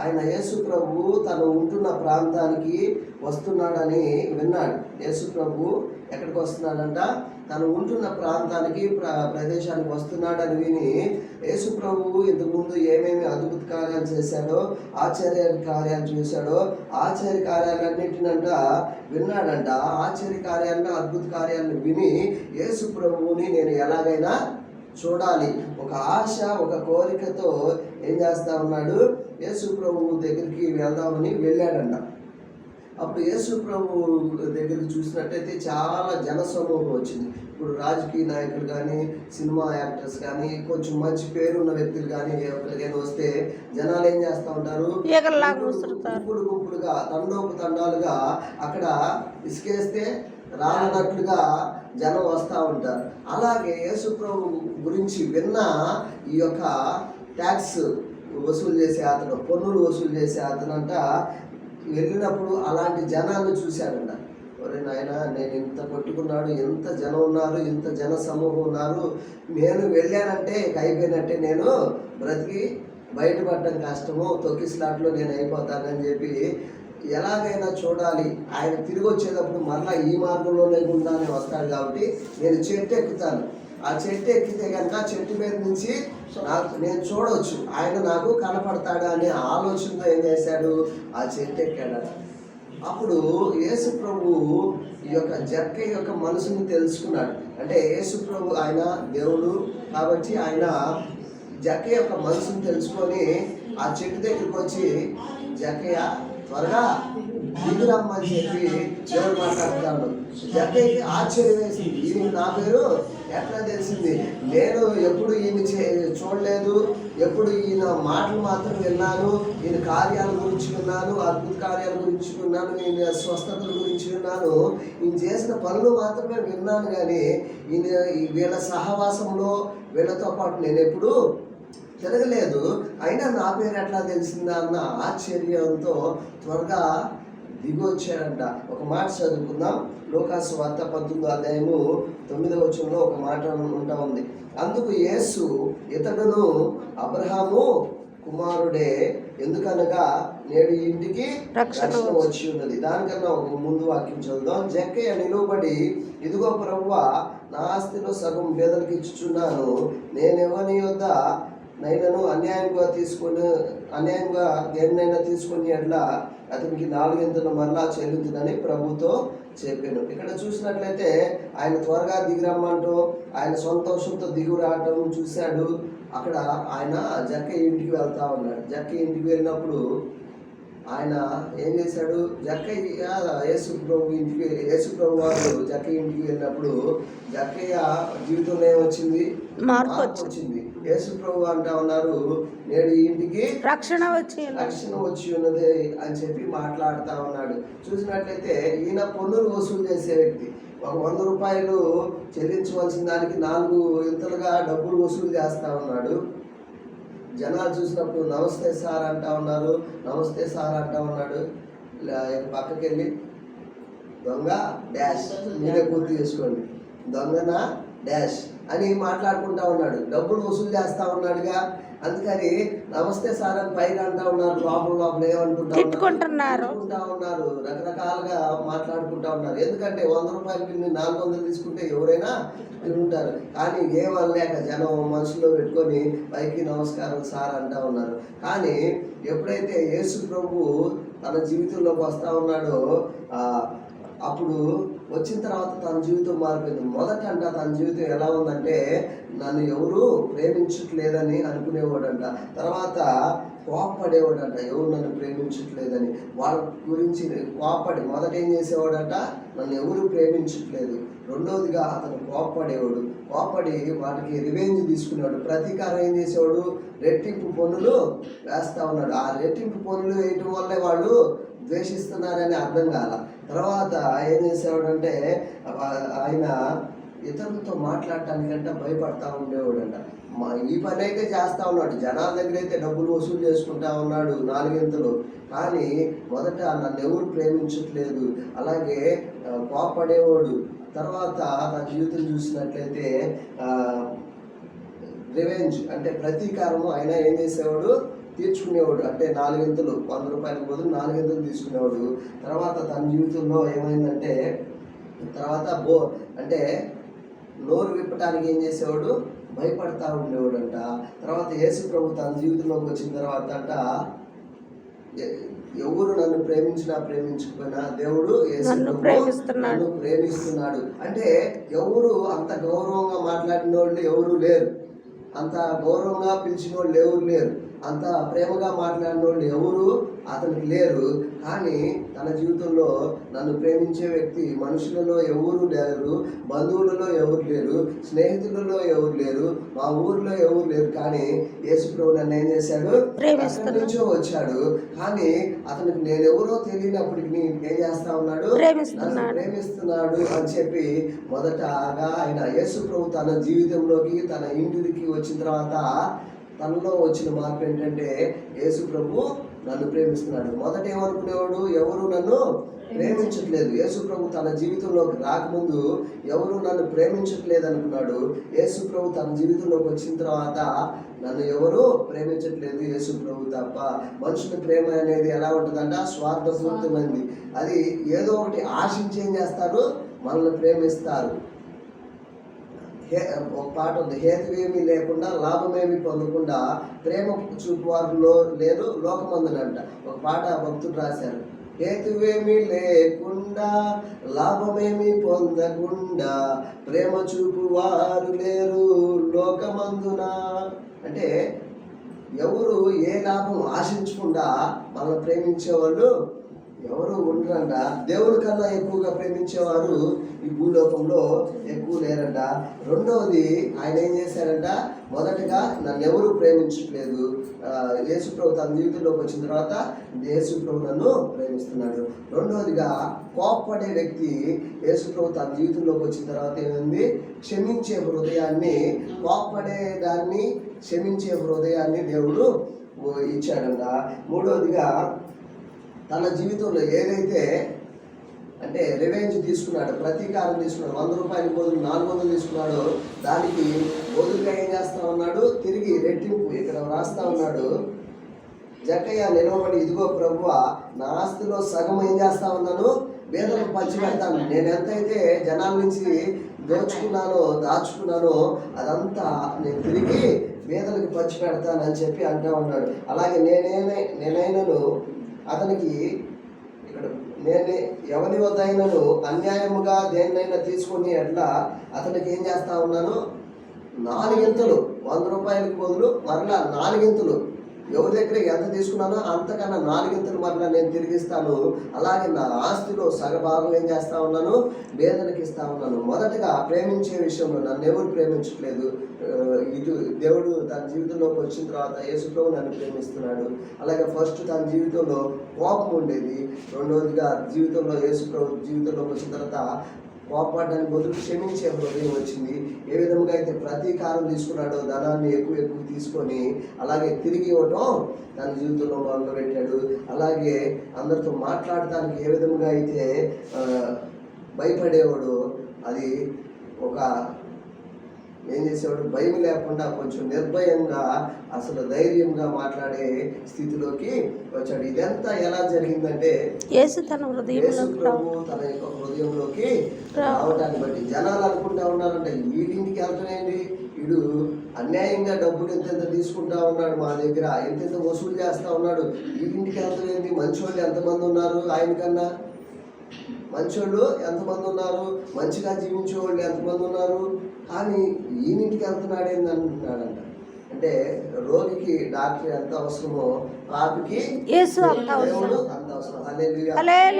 ఆయన యేసు ప్రభు తను ఉంటున్న ప్రాంతానికి వస్తున్నాడని విన్నాడు. యేసు ప్రభు ఎక్కడికి వస్తున్నాడంట? తను ఉంటున్న ప్రాంతానికి ప్ర ప్రదేశానికి వస్తున్నాడని విని యేసు ప్రభు ఇంతకుముందు ఏమేమి అద్భుత కార్యాలు చేశాడో ఆశ్చర్య కార్యాలు చూశాడో ఆశ్చర్య కార్యాలన్నిటినంట విన్నాడంట. ఆశ్చర్య కార్యాలను అద్భుత కార్యాలను విని యేసు ప్రభువుని నేను ఎలాగైనా చూడాలి. ఒక ఆశ ఒక కోరికతో ఏం చేస్తా ఉన్నాడు? యేసు ప్రభు దగ్గరికి వెళ్దామని వెళ్ళాడంట అప్పుడు యేసు ప్రభు దగ్గరికి చూసినట్టయితే చాలా జనసమూహం వచ్చింది. ఇప్పుడు రాజకీయ నాయకులు కానీ సినిమా యాక్టర్స్ కానీ కొంచెం మంచి పేరున్న వ్యక్తులు కానీ ఎవరికైనా వస్తే జనాలు ఏం చేస్తూ ఉంటారు? గుంపులు గుంపులుగా తండోపు తండాలుగా అక్కడ ఇసుకేస్తే రానట్టుగా జనం వస్తూ ఉంటారు. అలాగే యేసుప్రభు గురించి విన్న ఈ యొక్క ట్యాక్స్ వసూలు చేసే అతను పన్నులు వసూలు చేసే అతనంట వెళ్ళినప్పుడు అలాంటి జనాన్ని చూశాడంట. ఒరే నాయన నేను ఇంత కొట్టుకున్నాడు ఎంత జనం ఉన్నారు ఇంత జన సమూహం ఉన్నారు. నేను వెళ్ళానంటే ఇక అయిపోయినట్టే నేను బ్రతికి బయటపడడం కష్టము తొక్కి స్లాట్లో నేను అయిపోతానని చెప్పి ఎలాగైనా చూడాలి. ఆయన తిరిగి వచ్చేటప్పుడు మరలా ఈ మార్గంలో లేకుండానే వస్తాడు కాబట్టి నేను చెట్టు ఎక్కుతాను. ఆ చెట్టు ఎక్కితే కనుక చెట్టు మీద నుంచి నాకు నేను చూడవచ్చు ఆయన నాకు కనపడతాడు అనే ఆలోచనతో ఏం చేశాడు? ఆ చెట్టు ఎక్కాడట అప్పుడు యేసు ప్రభు ఈ యొక్క జక్క యొక్క మనసుని తెలుసుకున్నాడు. అంటే యేసు ప్రభు ఆయన దేవుడు కాబట్టి ఆయన జక్క యొక్క మనసుని తెలుసుకొని ఆ చెట్టు దగ్గరికి వచ్చి జక్కయ్య త్వరగా దిగురమ్మని చెప్పి దేవుడు మాట్లాడుతున్నాడు. జక్కయ్యకి ఆశ్చర్యం వేసింది ఈయన నా పేరు ఎట్లా తెలిసింది? నేను ఎప్పుడు ఈయన చే- చూడలేదు. ఎప్పుడు ఈయన మాటలు మాత్రం విన్నాను. ఈయన కార్యాల గురించి విన్నాను. అద్భుత కార్యాల గురించి విన్నాను. ఈయన స్వస్థతల గురించి విన్నాను. ఈయన చేసిన పనులు మాత్రమే విన్నాను కానీ ఈయన ఈ వీళ్ళ సహవాసంలో వీళ్ళతో పాటు నేను ఎప్పుడు తిరగలేదు అయినా నా పేరు ఎట్లా తెలిసిందా అన్న ఆశ్చర్యంతో త్వరగా దిగి వచ్చాడంట. ఒక మాట చదువుకుందాం. లోకాసు వార్త పంతొమ్మిదో అధ్యాయము తొమ్మిదవ వచనంలో ఒక మాట ఉంటా ఉంది. అందుకు యేసు ఇతడును అబ్రహాము కుమారుడే ఎందుకనగా నేడు ఇంటికి రక్షణ రక్షణ వచ్చి ఉన్నది. దానికన్నా ఒక ముందు వాక్యం చదువుదాం. జక్కయ్య నిలువబడి ఇదిగో ప్రభువా నా ఆస్తిలో సగం పేదలకు ఇచ్చుచున్నాను. నేనెవని యొద్ద నైనను అన్యాయంగా తీసుకొని అన్యాయంగా దేనినైనా తీసుకొని అట్లా అతనికి నాలుగింతలు మరలా చెల్లించునని ప్రభుతో చెప్పాను. ఇక్కడ చూసినట్లయితే ఆయన త్వరగా దిగిరమ్మంటూ ఆయన సంతోషంతో దిగు రావటం చూశాడు. అక్కడ ఆయన జక్క ఇంటికి వెళ్తా ఉన్నాడు. జక్క ఇంటికి వెళ్ళినప్పుడు ఆయన ఏం చేశాడు? జక్కయ్య యేసు ప్రభు ఇంటికి యేసు ప్రభు వారు జక్కయ్య ఇంటికి వెళ్ళినప్పుడు జక్కయ్య జీవితంలో ఏమొచ్చింది? మార్పు వచ్చింది. యేసు ప్రభు అంటా ఉన్నారు నేడు ఈ ఇంటికి రక్షణ వచ్చి రక్షణ వచ్చి ఉన్నది అని చెప్పి మాట్లాడుతా ఉన్నాడు. చూసినట్లయితే ఈయన పన్నులు వసూలు చేసే వ్యక్తి. ఒక వంద రూపాయలు చెల్లించవలసిన దానికి నాలుగు ఇంతలుగా డబ్బులు వసూలు చేస్తా ఉన్నాడు. జనాలు చూసినప్పుడు నమస్తే సార్ అంటా ఉన్నారు నమస్తే సార్ అంటా ఉన్నాడు. పక్కకి వెళ్ళి దొంగ డాష్ మీరే గుర్తు చేసుకోండి. దొంగన డాష్ అని మాట్లాడుకుంటా ఉన్నాడు. డబ్బులు వసూలు చేస్తా ఉన్నాడుగా. అందుకని నమస్తే సార్ అని పైన అంటా ఉన్నారు లోపల లోపల ఏమనుకుంటా ఉన్నారు తిట్టుకుంటున్నారు. తిట్టుకుంటా ఉన్నారు రకరకాలుగా మాట్లాడుకుంటా ఉన్నారు. ఎందుకంటే వంద రూపాయలు బిల్లు నాలుగు వందలు తీసుకుంటే ఎవరైనా తింటారు కానీ ఏమనలేక జనం మనసులో పెట్టుకొని పైకి నమస్కారం సార్ అంటా ఉన్నారు. కానీ ఎప్పుడైతే యేసు ప్రభు తన జీవితంలోకి వస్తా ఉన్నాడో ఆ, అప్పుడు వచ్చిన తర్వాత తన జీవితం మారిపోయింది. మొదట అంట తన జీవితం ఎలా ఉందంటే నన్ను ఎవరు ప్రేమించట్లేదని అనుకునేవాడంట. తర్వాత కోపపడేవాడంట ఎవరు నన్ను ప్రేమించట్లేదని. వాళ్ళ గురించి కోపడి మొదట ఏం చేసేవాడంట నన్ను ఎవరు ప్రేమించట్లేదు. రెండవదిగా అతను కోపపడేవాడు. కోపడి వాటికి రివెంజ్ తీసుకునేవాడు. ప్రతీకారం ఏం చేసేవాడు? రెట్టింపు పనులు వేస్తా ఉన్నాడు. ఆ రెట్టింపు పనులు వేయటం వల్లే వాళ్ళు ద్వేషిస్తున్నారని అర్థం కాల. తర్వాత ఏం చేసేవాడంటే అంటే ఆయన ఇతరులతో మాట్లాడటానికంటే భయపడతా ఉండేవాడంట. మా ఈ పని అయితే చేస్తూ ఉన్నాడు. జనాల దగ్గర అయితే డబ్బులు వసూలు చేసుకుంటా ఉన్నాడు నాలుగింతలు. కానీ మొదట నన్ను ఎవరు ప్రేమించట్లేదు. అలాగే కోపడేవాడు తర్వాత నా జీవితం చూసినట్లయితే రివెంజ్ అంటే ప్రతీకారము ఆయన ఏం చేసేవాడు? తీర్చుకునేవాడు. అంటే నాలుగింతలు వంద రూపాయలకు బదులు నాలుగింతలు తీసుకునేవాడు. తర్వాత తన జీవితంలో ఏమైందంటే తర్వాత బో అంటే నోరు విప్పటానికి ఏం చేసేవాడు? భయపడతా ఉండేవాడంట. తర్వాత యేసు ప్రభు తన జీవితంలోకి వచ్చిన తర్వాత అంట ఎవరు నన్ను ప్రేమించినా ప్రేమించకపోయినా దేవుడు. నన్ను ప్రేమిస్తున్నాడు. అంటే ఎవరు అంత గౌరవంగా మాట్లాడిన వాళ్ళు ఎవరు లేరు. అంత గౌరవంగా పిలిచిన వాళ్ళు ఎవరు లేరు. అంత ప్రేమగా మాట్లాడిన వాళ్ళు ఎవరు? అతనికి లేరు. కానీ తన జీవితంలో నన్ను ప్రేమించే వ్యక్తి మనుషులలో ఎవరు లేరు బంధువులలో ఎవరు లేరు స్నేహితులలో ఎవరు లేరు మా ఊర్లో ఎవరు లేరు. కానీ యేసు ప్రభు నన్ను ఏం చేశాడు? నుంచో వచ్చాడు. కానీ అతనికి నేను ఎవరో తెలియనప్పటికి నేను ఏం చేస్తా ఉన్నాడు? ప్రేమిస్తున్నాడు. అని చెప్పి మొదటగా ఆయన యేసు ప్రభు తన జీవితంలోకి తన ఇంటికి వచ్చిన తర్వాత తనలో వచ్చిన మార్పు ఏంటంటే యేసు ప్రభు నన్ను ప్రేమిస్తున్నాడు. మొదట ఏమనుకునేవాడు? ఎవరు నన్ను ప్రేమించట్లేదు. యేసు ప్రభు తన జీవితంలోకి రాకముందు ఎవరు నన్ను ప్రేమించట్లేదు అనుకున్నాడు. యేసు ప్రభు తన జీవితంలోకి వచ్చిన తర్వాత నన్ను ఎవరు ప్రేమించట్లేదు? యేసు ప్రభు తప్ప. మనుషుల ప్రేమ అనేది ఎలా ఉంటుందంట? స్వార్థపూర్తమైంది. అది ఏదో ఒకటి ఆశించి ఏం చేస్తారు? మనల్ని ప్రేమిస్తారు. హే ఒక పాట ఉంది. హేతువేమీ లేకుండా లాభమేమి పొందకుండా ప్రేమ చూపువారులో లేరు లోకమందునంట ఒక పాట భక్తుడు రాశారు. హేతువేమీ లేకుండా లాభమేమి పొందకుండా ప్రేమ చూపువారు లేరు లోకమందున. అంటే ఎవరు ఏ లాభం ఆశించకుండా మనల్ని ప్రేమించేవాళ్ళు ఎవరు ఉండరంట. దేవుడి కన్నా ఎక్కువగా ప్రేమించేవారు ఈ భూలోకంలో ఎక్కువ లేరంట. రెండవది ఆయన ఏం చేశారంట? మొదటగా నన్ను ఎవరు ప్రేమించట్లేదు. ఆ, యేసు ప్రభు తన జీవితంలోకి వచ్చిన తర్వాత యేసు ప్రభు నన్ను ప్రేమిస్తున్నాడు. రెండవదిగా కోప్పడే వ్యక్తి యేసు ప్రభు తన జీవితంలోకి వచ్చిన తర్వాత ఏమైంది? క్షమించే హృదయాన్ని కోప్పడే దాన్ని క్షమించే హృదయాన్ని దేవుడు ఇచ్చాడంట. మూడవదిగా తన జీవితంలో ఏదైతే అంటే రివెంజ్ తీసుకున్నాడు ప్రతీకారం తీసుకున్నాడు వంద రూపాయలు బదులు నాలుగు వందలు తీసుకున్నాడు దానికి బదులుగా ఏం చేస్తా ఉన్నాడు? తిరిగి రెట్టింపు ఇక్కడ రాస్తా ఉన్నాడు. జక్కయ్య నిలవబడి ఇదిగో ప్రభువ నా ఆస్తిలో సగం ఏం చేస్తా ఉన్నాను? వేదలకు పంచి పెడతాను. నేను ఎంతైతే జనాల నుంచి దోచుకున్నానో దాచుకున్నానో అదంతా నేను తిరిగి వేదలకు పంచి పెడతానని చెప్పి అంటా ఉన్నాడు. అలాగే నేనే నేనైనను అతనికి ఇక్కడ నేను ఎవరి వద్దైనను అన్యాయముగా దేన్నైనా తీసుకొని ఎట్లా అతనికి ఏం చేస్తా ఉన్నాను నాలుగింతలు వంద రూపాయలకు బదులు మరలా నాలుగింతలు ఎవరి దగ్గర ఎంత తీసుకున్నానో అంతకన్నా నాలుగింతలు మరలా నేను తిరిగిస్తాను. అలాగే నా ఆస్తిలో సగభాగం ఏం చేస్తా ఉన్నాను? పేదలకు ఇస్తా ఉన్నాను. మొదటగా ప్రేమించే విషయంలో నన్ను ఎవరు ప్రేమించట్లేదు. ఇది ఇటు దేవుడు తన జీవితంలోకి వచ్చిన తర్వాత యేసుప్రభు నన్ను ప్రేమిస్తున్నాడు. అలాగే ఫస్ట్ తన జీవితంలో కోపం ఉండేది. రెండవదిగా జీవితంలో యేసుప్రభు జీవితంలోకి వచ్చిన తర్వాత కోపపడడానికి బదులు క్షమించే హృదయం వచ్చింది. ఏ విధముగా అయితే ప్రతీకారం తీసుకున్నాడో ధనాన్ని ఎక్కువ ఎక్కువ తీసుకొని అలాగే తిరిగి ఇవ్వటం తన జీవితంలో మొదలు పెట్టాడు అలాగే అందరితో మాట్లాడటానికి ఏ విధముగా అయితే భయపడేవాడు అది ఒక ఏం చేసేవాడు? భయం లేకుండా కొంచెం నిర్భయంగా అసలు ధైర్యంగా మాట్లాడే స్థితిలోకి వచ్చాడు. ఇదంతా ఎలా జరిగిందంటే యేసు తన యొక్క హృదయంలోకి రా- రావటాన్ని బట్టి జనాలు అనుకుంటా ఉన్నారంటే వీడింటికి వెళ్తున్నాయండి. వీడు అన్యాయంగా డబ్బులు ఎంతెంత తీసుకుంటా ఉన్నాడు మా దగ్గర ఎంతెంత వసూలు చేస్తా ఉన్నాడు. వీడింటికి వెళ్తలేంది మంచి వాళ్ళు ఎంతమంది ఉన్నారు ఆయన కన్నా? మంచోళ్ళు ఎంతమంది ఉన్నారు? మంచిగా జీవించే వాళ్ళు ఎంతమంది ఉన్నారు? కానీ ఈయనింటికి వెళ్తున్నాడు ఏంది అంటున్నాడంట అంటే రోగికి డాక్టర్ ఎంత అవసరమో పాపికి అంత దేవుడు అవసరం. అంత.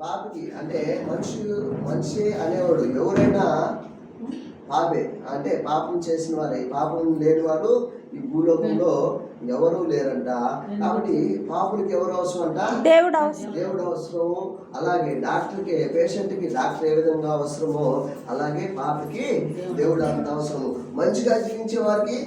పాపికి అంటే మనిషి మనిషి అనేవాడు ఎవరైనా పాపే. అంటే పాపం చేసిన వారే. పాపం లేని వారు ఈ భూలోకంలో ఎవరు లేరంట. కాబట్టి పాపులకి ఎవరు అవసరం అంట? దేవుడు అవసరం. దేవుడు అవసరము అలాగే డాక్టర్కి పేషెంట్కి డాక్టర్ ఏ విధంగా అవసరమో అలాగే పాపకి దేవుడు అంత అవసరము. మంచిగా జీవించే వారికి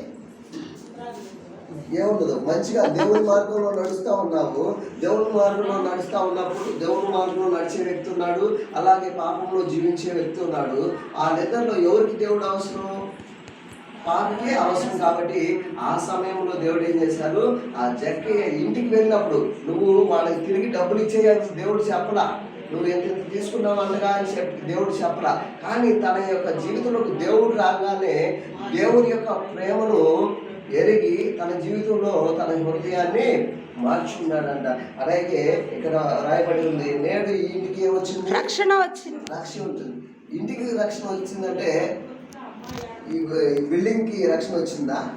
ఏముండదు. మంచిగా దేవుని మార్గంలో నడుస్తూ ఉన్నాము. దేవుని మార్గంలో నడుస్తూ ఉన్నప్పుడు దేవుని మార్గంలో నడిచే వ్యక్తి ఉన్నాడు. అలాగే పాపంలో జీవించే వ్యక్తి ఉన్నాడు. ఆ నిద్రలో ఎవరికి దేవుడు అవసరం? పాపకి అవసరం కాబట్టి ఆ సమయంలో దేవుడు ఏం చేశారు ఆ జక్కయ్య ఇంటికి వెళ్ళినప్పుడు నువ్వు వాళ్ళకి తిరిగి డబ్బులు ఇచ్చేయాల్సి దేవుడు చెప్పలా. నువ్వు ఎంత తీసుకున్నావు అనగా అని చెప్పి దేవుడు చెప్పలా. కానీ తన యొక్క జీవితంలోకి దేవుడు రాగానే దేవుడి యొక్క ప్రేమను ఎరిగి తన జీవితంలో తన హృదయాన్ని మార్చుకున్నాడంట. అలాగే ఇక్కడ రాయబడి ఉంది నేడు ఇంటికి ఏమొచ్చింది రక్షణ వచ్చింది. రక్షణ ఉంటుంది ఇంటికి రక్షణ వచ్చిందంటే ఈ బిల్డింగ్కి రక్షణ వచ్చిందా?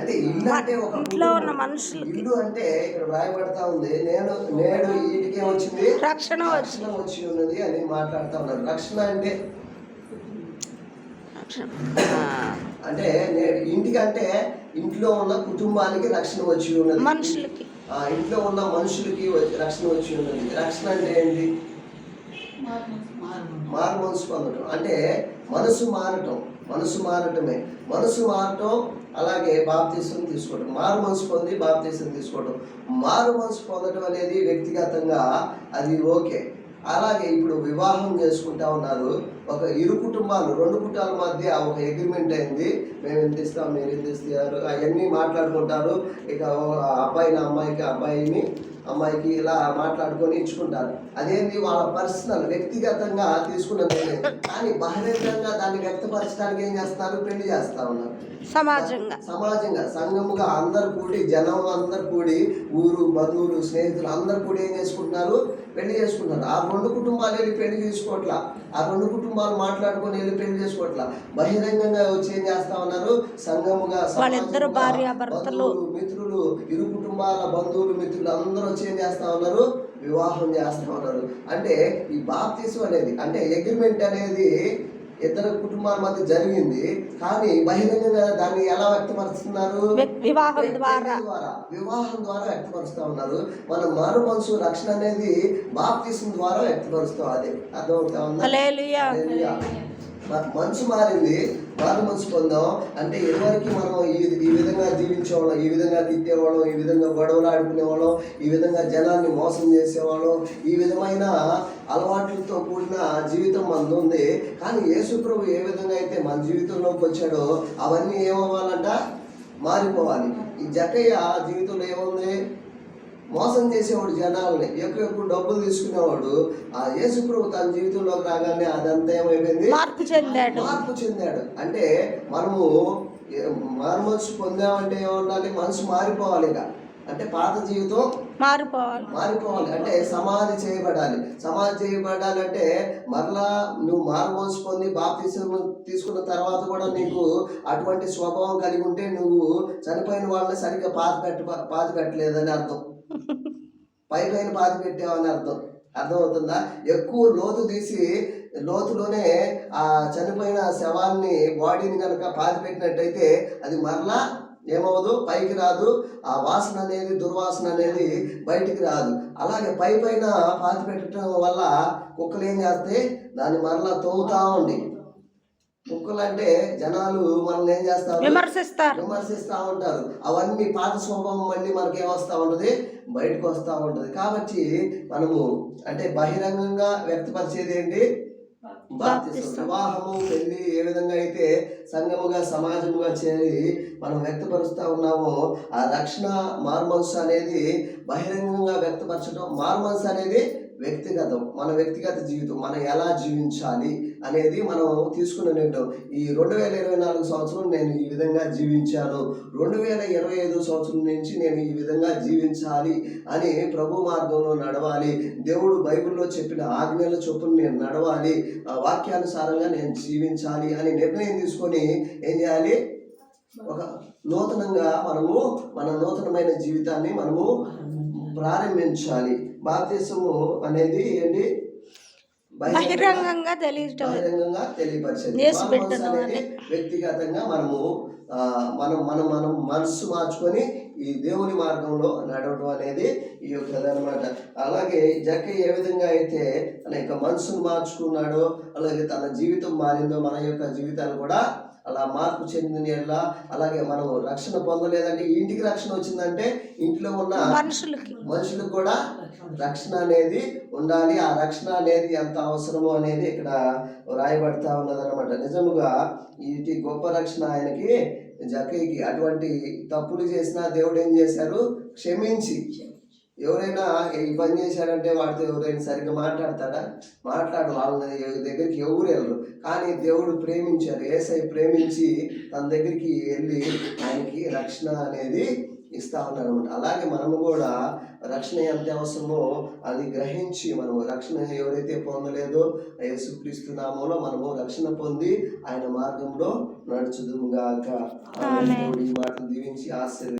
అంటే ఇల్లు అంటే ఒక ఇంట్లో ఉన్న కుటుంబం. మనుషులకి ఇల్లు అంటే ఇక్కడ రాయబడతా ఉంది. నేను నేడు ఇంటికి ఏమొచ్చింది రక్షణ వచ్చింది. రక్షణ వచ్చి ఉన్నది అని మాట్లాడుతా ఉన్నారు. రక్షణ అంటే? రక్షణ. ఆ, అంటే నేడు ఇంటికి అంటే ఇంట్లో ఉన్న కుటుంబానికి రక్షణ వచ్చి ఉన్నది. మనుషులకి. ఆ ఇంట్లో ఉన్న మనుషులకి రక్షణ వచ్చి ఉన్నది. రక్షణ అంటే ఏంటి? మారు మనసు పొందటం. అంటే మనసు మారటం. మనసు మారటమే. మనసు మారటం అలాగే బాప్తీసం తీసుకోవటం. మారు మనసు పొంది బాప్తీసం తీసుకోవటం. మారు మనసు పొందటం అనేది వ్యక్తిగతంగా అది ఓకే. అలాగే ఇప్పుడు వివాహం చేసుకుంటా ఉన్నారు. ఒక ఇరు కుటుంబాలు రెండు కుటుంబాల మధ్య ఒక అగ్రిమెంట్ అయింది. మేము ఎంత ఇస్తాం మీరు ఎంత ఇస్తారు అవన్నీ మాట్లాడుకుంటారు. ఇక అబ్బాయిని అమ్మాయికి అబ్బాయిని అమ్మాయికి ఇలా మాట్లాడుకొని ఇచ్చుకుంటారు. అదేంటి వాళ్ళ పర్సనల్ వ్యక్తిగతంగా తీసుకున్న నిర్ణయం కానీ బహిరంగంగా దాన్ని వ్యక్తపరచడానికి ఏం చేస్తున్నారు పెళ్ళి చేస్తా ఉన్నారు. సమాజంగా. సమాజంగా సంఘముగా అందరు కూడి జనం అందరు కూడి ఊరు బంధువులు స్నేహితులు అందరు కూడి ఏం చేసుకుంటున్నారు? పెళ్ళి చేసుకుంటున్నారు ఆ రెండు కుటుంబాలు వెళ్ళి పెళ్ళి చేసుకోవట్లా. ఆ రెండు కుటుంబాలు మాట్లాడుకొని వెళ్ళి పెళ్ళి చేసుకోవట్లా. బహిరంగంగా వచ్చి ఏం చేస్తా ఉన్నారు? సంఘముగా వాళ్ళిద్దరు మిత్రులు ఇరు కుటుంబాల బంధువులు మిత్రులు అందరూ వచ్చి ఏం చేస్తా ఉన్నారు? వివాహం చేస్తా ఉన్నారు. అంటే ఈ బాప్తీసం అనేది అంటే అగ్రిమెంట్ అనేది ఇద్దరు కుటుంబాల మధ్య జరిగింది. కానీ బహిరంగంగా దాన్ని ఎలా వ్యక్తపరుస్తున్నారు? వ్యక్- వివాహం ద్వారా. వివాహం ద్వారా వ్యక్తపరుస్తా ఉన్నారు. మన మారు మనసు రక్షణ అనేది బాప్తీసం ద్వారా వ్యక్తపరుస్తాం. అది అర్థమవుతా ఉందా? నాకు మనసు మారింది మారు మనసు పొందాం. అంటే ఇదివరకు మనం ఈ ఈ విధంగా జీవించేవాళ్ళం ఈ విధంగా తిట్టేవాళ్ళం ఈ విధంగా గొడవలు ఆడుకునేవాళ్ళం ఈ విధంగా జనాన్ని మోసం చేసేవాళ్ళం ఈ విధమైన అలవాట్లతో కూడిన జీవితం మనది ఉంది. కానీ యేసు ప్రభు ఏ విధంగా అయితే మన జీవితంలోకి వచ్చాడో అవన్నీ ఏమవ్వాలంట? మారిపోవాలి. ఈ జకయ్య జీవితంలో ఏముంది? మోసం చేసేవాడు జనాల్ని. ఎక్కువ డబ్బులు తీసుకునేవాడు. ఆ యేసు ప్రభు తన జీవితంలోకి రాగానే అదంతా ఏమైపోయింది? మార్పు చెందాడు. మార్పు చెందాడు. అంటే మనము మనసు పొందామంటే ఏముండాలి? మనసు మారిపోవాలి ఇక. అంటే పాత జీవితం మారిపోవాలి. మారిపోవాలి. అంటే సమాధి చేయబడాలి. సమాధి చేయబడాలి అంటే మరలా నువ్వు మారు మనసు పొంది బాప్తీసం తీసుకున్న తర్వాత కూడా నీకు అటువంటి స్వభావం కలిగి ఉంటే నువ్వు చనిపోయిన వాళ్ళని సరిగ్గా పాత పెట్ట పాత పెట్టలేదని అర్థం. పై పైన పాతి పెట్టామని అర్థం. అర్థమవుతుందా? ఎక్కువ లోతు తీసి లోతులోనే ఆ చనిపోయిన శవాన్ని బాడీని కనుక పాతి పెట్టినట్టయితే అది మరలా ఏమవదు పైకి రాదు. ఆ వాసన అనేది దుర్వాసన అనేది బయటికి రాదు. అలాగే పై పైన పాతి పెట్టడం వల్ల కుక్కలు ఏం చేస్తాయి? దాన్ని మరలా తోముతా ఉండి కుక్కలు అంటే జనాలు మనల్ని ఏం చేస్తారు? విమర్శిస్తారు. విమర్శిస్తూ ఉంటారు. అవన్నీ పాత స్వభావం మళ్ళీ మనకి ఏమొస్తా ఉంటుంది? బయటకు వస్తూ ఉంటుంది. కాబట్టి మనము అంటే బహిరంగంగా వ్యక్తపరిచేది ఏంటి? వివాహము పెళ్ళి ఏ విధంగా అయితే సంఘముగా సమాజముగా చేరి మనం వ్యక్తపరుస్తూ ఉన్నామో ఆ రక్షణ మార్మల్స్ అనేది బహిరంగంగా వ్యక్తపరచడం మార్మల్స్ అనేది వ్యక్తిగతం మన వ్యక్తిగత జీవితం మనం ఎలా జీవించాలి అనేది మనం తీసుకున్న నిర్ణయం. ఈ రెండు వేల ఇరవై నాలుగు సంవత్సరం నేను ఈ విధంగా జీవించాను. రెండు వేల ఇరవై ఐదు సంవత్సరం నుంచి నేను ఈ విధంగా జీవించాలి అని ప్రభు మార్గంలో నడవాలి. దేవుడు బైబిల్లో చెప్పిన ఆజ్ఞల చొప్పున నేను నడవాలి. ఆ వాక్యానుసారంగా నేను జీవించాలి అని నిర్ణయం తీసుకొని ఏం చేయాలి? ఒక నూతనంగా మనము మన నూతనమైన జీవితాన్ని మనము ప్రారంభించాలి. భారతదేశము అనేది ఏంటి? బహిరంగంగా బహిరంగంగా తెలియపరిచేది. వ్యక్తిగతంగా మనము మనం మనం మనం మనస్సు మార్చుకొని ఈ దేవుని మార్గంలో నడవడం అనేది ఈ యొక్క అనమాట అలాగే జక్క ఏ విధంగా అయితే తన యొక్క మనసును మార్చుకున్నాడో అలాగే తన జీవితం మారిందో మన యొక్క జీవితాలు కూడా అలా మార్పు చెందిన ఎడల అలాగే మనం రక్షణ పొందలేదంటే ఇంటికి రక్షణ వచ్చిందంటే ఇంట్లో ఉన్న మనుషులకి. మనుషులకు కూడా రక్షణ అనేది ఉండాలి. ఆ రక్షణ అనేది ఎంత అవసరమో అనేది ఇక్కడ రాయబడతా ఉన్నదన్నమాట. నిజముగా ఇది గొప్ప రక్షణ ఆయనకి జకైకి. అటువంటి తప్పులు చేసినా దేవుడు ఏం చేశారు? క్షమించి. ఎవరైనా ఈ పని చేశారంటే వాడితో ఎవరైనా సరిగ్గా మాట్లాడతాడా? మాట్లాడు వాళ్ళ దగ్గరికి ఎవరు వెళ్ళరు. కానీ దేవుడు ప్రేమించారు ఏసై ప్రేమించి తన దగ్గరికి వెళ్ళి ఆయనకి రక్షణ అనేది ఇస్తా ఉన్నారు అనమాట అలాగే మనము కూడా రక్షణ ఎంత అవసరమో అది గ్రహించి మనము రక్షణ ఎవరైతే పొందలేదో యేసుక్రీస్తు నామంలో మనము రక్షణ పొంది ఆయన మార్గంలో నడుచుదుముగాక. దేవుడు ఈ మాటలు దీవించి ఆశీర్వ